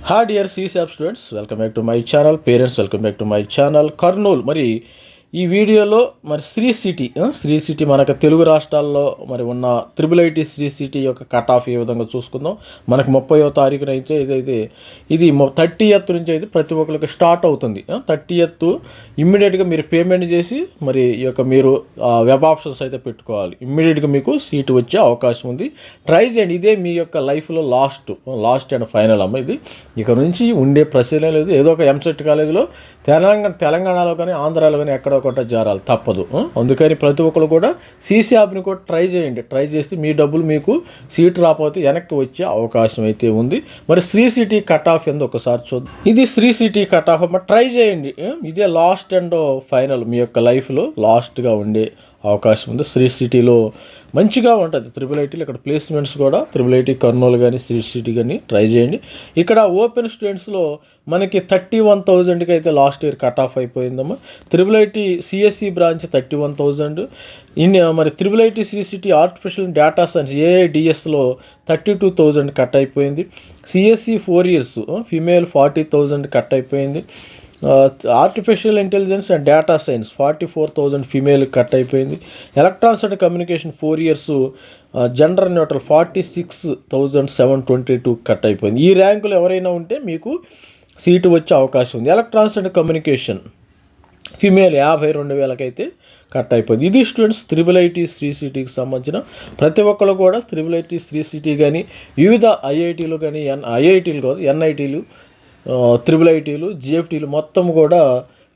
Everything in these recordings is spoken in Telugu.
Hi dear సీసాప్ students welcome back to my channel parents welcome back to my channel Kurnool మరి ఈ వీడియోలో మరి శ్రీ సిటీ శ్రీ సిటీ మనకు తెలుగు రాష్ట్రాల్లో మరి ఉన్న త్రిబుల్ ఐటీ శ్రీ సిటీ యొక్క కట్ ఆఫ్ ఏ విధంగా చూసుకుందాం. మనకు ముప్పయో తారీఖున అయితే ఇదైతే ఇది థర్టీ ఎత్ నుంచి అయితే ప్రతి ఒక్కరికి స్టార్ట్ అవుతుంది. థర్టీ ఎత్ ఇమ్మీడియట్గా మీరు పేమెంట్ చేసి మరి ఈ యొక్క మీరు వెబ్ ఆప్షన్స్ అయితే పెట్టుకోవాలి. ఇమ్మీడియట్గా మీకు సీటు వచ్చే అవకాశం ఉంది. ట్రై చేయండి. ఇదే మీ యొక్క లైఫ్లో లాస్ట్ లాస్ట్ అండ్ ఫైనల్ అమ్మ ఇది. ఇక నుంచి ఉండే ప్రశ్న లేదు. ఏదో ఒక ఎంసెట్ కాలేజీలో తెలంగాణ తెలంగాణలో కానీ ఆంధ్రాలో కానీ ఎక్కడో ఒకటి జారాలి తప్పదు. అందుకని ప్రతి ఒక్కరు కూడా సీసీ యాప్ని కూడా ట్రై చేయండి. ట్రై చేస్తే మీ డబ్బులు మీకు సీట్ రాకపోతే వెనక్కి వచ్చే అవకాశం అయితే ఉంది. మరి శ్రీ సిటీ కట్ ఆఫ్ ఎందు ఒకసారి చూద్దాం. ఇది శ్రీ సిటీ కట్ ఆఫ్ మరి ట్రై చేయండి. ఇదే లాస్ట్ అండ్ ఫైనల్ మీ యొక్క లైఫ్లో లాస్ట్గా ఉండే అవకాశం ఉంది. శ్రీ సిటీలో మంచిగా ఉంటుంది. త్రిబుల్ ఐటీలో ఇక్కడ ప్లేస్మెంట్స్ కూడా. త్రిబుల్ ఐటీ కర్నూలు కానీ శ్రీ సిటీ కానీ ట్రై చేయండి. ఇక్కడ ఓపెన్ స్టూడెంట్స్లో మనకి థర్టీ వన్ థౌజండ్కి అయితే లాస్ట్ ఇయర్ కట్ ఆఫ్ అయిపోయిందమ్మా. Triple IT CSE branch thirty one thousand in మరి triple IT Sri city artificial data science ఏఐడిఎస్లో thirty two thousand cut అయిపోయింది. CSE four years female forty thousand cut అయిపోయింది. Artificial intelligence and data science forty four thousand female cut అయిపోయింది. Electronics and communication four years gender neutral forty six thousand seven twenty two cut అయిపోయింది. ఈ ర్యాంకులు ఎవరైనా ఉంటే మీకు సీటు వచ్చే అవకాశం ఉంది. ఎలక్ట్రానిక్స్ అండ్ కమ్యూనికేషన్ ఫిమేల్ యాభై రెండు వేలకైతే కట్ అయిపోయింది. ఇది స్టూడెంట్స్ త్రిబుల్ ఐటీ శ్రీ సిటీకి సంబంధించిన ప్రతి ఒక్కరు కూడా త్రిబుల్ ఐటీ శ్రీ సిటీ కానీ వివిధ ఐఐటీలు కానీ ఎన్ ఐఐటీలు కాదు ఎన్ఐటీలు త్రిబుల్ ఐటీలు జిఎఫ్టీలు మొత్తం కూడా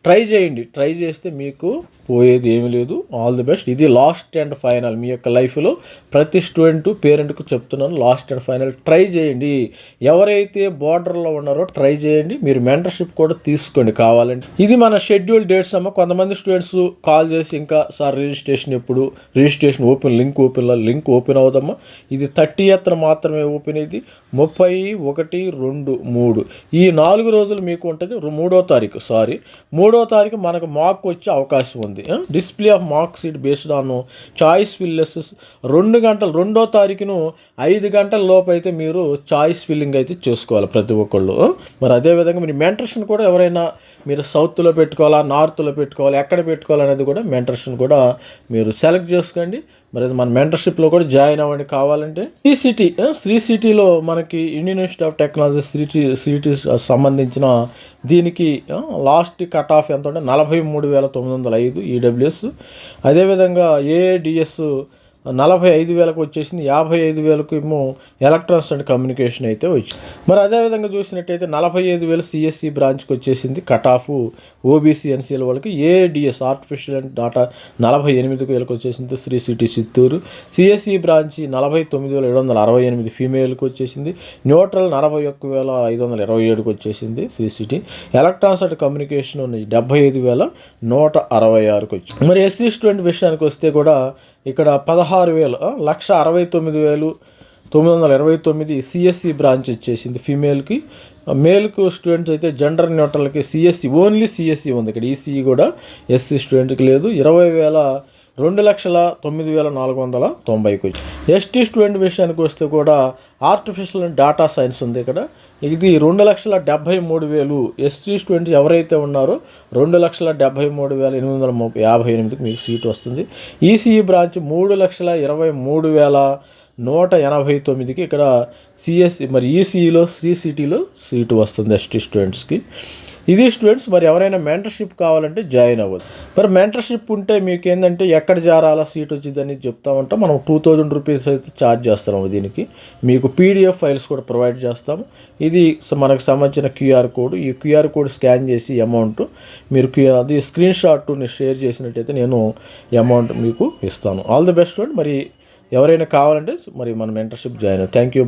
ట్రై చేయండి. ట్రై చేస్తే మీకు పోయేది ఏమీ లేదు. ఆల్ ది బెస్ట్ ఇది లాస్ట్ అండ్ ఫైనల్ మీ యొక్క లైఫ్లో ప్రతి స్టూడెంట్ పేరెంట్కు చెప్తున్నాను. లాస్ట్ అండ్ ఫైనల్ ట్రై చేయండి. ఎవరైతే బార్డర్లో ఉన్నారో ట్రై చేయండి. మీరు మెంటర్షిప్ కూడా తీసుకోండి కావాలంటే. ఇది మన షెడ్యూల్ డేట్స్ అమ్మ. కొంతమంది స్టూడెంట్స్ కాల్ చేసి ఇంకా సార్ రిజిస్ట్రేషన్ ఎప్పుడు? Registration open link open link open అవుదమ్మా. ఇది థర్టీ ఎత్తున మాత్రమే ఓపెన్ అయింది ముప్పై ఒకటి రెండు మూడు. ఈ నాలుగు రోజులు మీకు ఉంటుంది. మూడో తారీఖు. సారీ మూడు తారీఖు మనకు మార్క్ వచ్చే అవకాశం ఉంది. Display of mark seat based on choice fills రెండు గంటలు రెండో తారీఖును ఐదు గంటల లోపు అయితే మీరు చాయిస్ ఫిల్లింగ్ అయితే చేసుకోవాలి ప్రతి ఒక్కళ్ళు. మరి అదేవిధంగా మీరు మెంటర్షన్ కూడా ఎవరైనా మీరు సౌత్లో పెట్టుకోవాలా నార్త్లో పెట్టుకోవాలా ఎక్కడ పెట్టుకోవాలనేది కూడా మెంటర్షన్ కూడా మీరు సెలెక్ట్ చేసుకోండి. మరి మన మెంటర్షిప్లో కూడా జాయిన్ అవ్వండి. కావాలంటే శ్రీ సిటీ శ్రీ సిటీలో మనకి Indian Institute of Technology Sri city సంబంధించిన దీనికి లాస్ట్ కట్ ఆఫ్ ఎంత ఉంటే నలభై మూడు వేల తొమ్మిది వందల ఐదు ఈడబ్ల్యూఎస్ అదేవిధంగా ఏఏడిఎస్ నలభై ఐదు వేలకు వచ్చేసింది. యాభై ఐదు వేలకు ఏమో ఎలక్ట్రానిక్స్ అండ్ కమ్యూనికేషన్ అయితే వచ్చింది. మరి అదేవిధంగా చూసినట్టయితే నలభై ఐదు వేలు సిఎస్సి బ్రాంచ్కి వచ్చేసింది. కట్ ఆఫ్ ఓబీసీ ఎన్సీఎల్ వాళ్ళకి ఏడిఎస్ ఆర్టిఫిషియల్ అండ్ డాటా నలభై ఎనిమిది వేలకు వచ్చేసింది. Sri city Chittoor. CSE branch నలభై తొమ్మిది వేల ఏడు వందల అరవై ఎనిమిది ఫీమేల్కి వచ్చేసింది. న్యూట్రల్ నలభై ఒక్క వేల ఐదు వందల ఇరవై ఏడుకి వచ్చేసింది Sri city. Electronics and communication ఉన్నది డెబ్బై ఐదు వేల నూట అరవై ఆరుకి వచ్చింది మరి ఎస్సీ స్టూడెంట్ విషయానికి వస్తే కూడా ఇక్కడ పదహారు వేలు లక్ష అరవై తొమ్మిది వేలు తొమ్మిది వందల ఇరవై తొమ్మిది సిఎస్సి బ్రాంచ్ వచ్చేసింది ఫీమేల్కి మేల్కు స్టూడెంట్స్ అయితే జెండర్ న్యూట్రల్కి సిఎస్సి ఓన్లీ సిఎస్సి ఉంది. ఇక్కడ ఈసీఈ కూడా ఎస్సీ స్టూడెంట్కి లేదు. ఇరవై వేల రెండు లక్షల తొమ్మిది వేల నాలుగు వందల తొంభైకి. ఎస్టీ స్టూడెంట్ విషయానికి వస్తే కూడా ఆర్టిఫిషియల్ డేటా సైన్స్ ఉంది ఇక్కడ. ఇది రెండు లక్షల డెబ్భై మూడు వేలు. ఎస్టీ స్టూడెంట్స్ ఎవరైతే ఉన్నారో రెండు లక్షల డెబ్భై మూడు వేల ఎనిమిది వందల ముప్పై యాభై ఎనిమిదికి మీకు సీట్ వస్తుంది. ఈసీఈ బ్రాంచ్ మూడు లక్షల ఇరవై మూడు వేల నూట ఎనభై తొమ్మిదికి ఇక్కడ సిఎస్సి మరి ఈసీఈలో శ్రీ సిటీలో సీటు వస్తుంది ఎస్టీ స్టూడెంట్స్కి ఇది స్టూడెంట్స్ మరి ఎవరైనా మెంటర్షిప్ కావాలంటే జాయిన్ అవ్వదు మరి మెంటర్షిప్ ఉంటే మీకు ఏంటంటే ఎక్కడ జారాలా సీట్ వచ్చిందని చెప్తా ఉంటాం. మనం టూ థౌజండ్ రూపీస్ అయితే ఛార్జ్ చేస్తాము దీనికి. మీకు పీడిఎఫ్ ఫైల్స్ కూడా ప్రొవైడ్ చేస్తాము ఇది మనకు సంబంధించిన క్యూఆర్ కోడ్ ఈ క్యూఆర్ కోడ్ స్కాన్ చేసి అమౌంట్ మీరు క్యూ- అది స్క్రీన్ షాట్ షేర్ చేసినట్టయితే నేను అమౌంట్ మీకు ఇస్తాను. ఆల్ ది బెస్ట్ స్టూడెంట్ మరి ఎవరైనా కావాలంటే మరి మన మెంటర్షిప్ జాయిన్ థ్యాంక్ యూ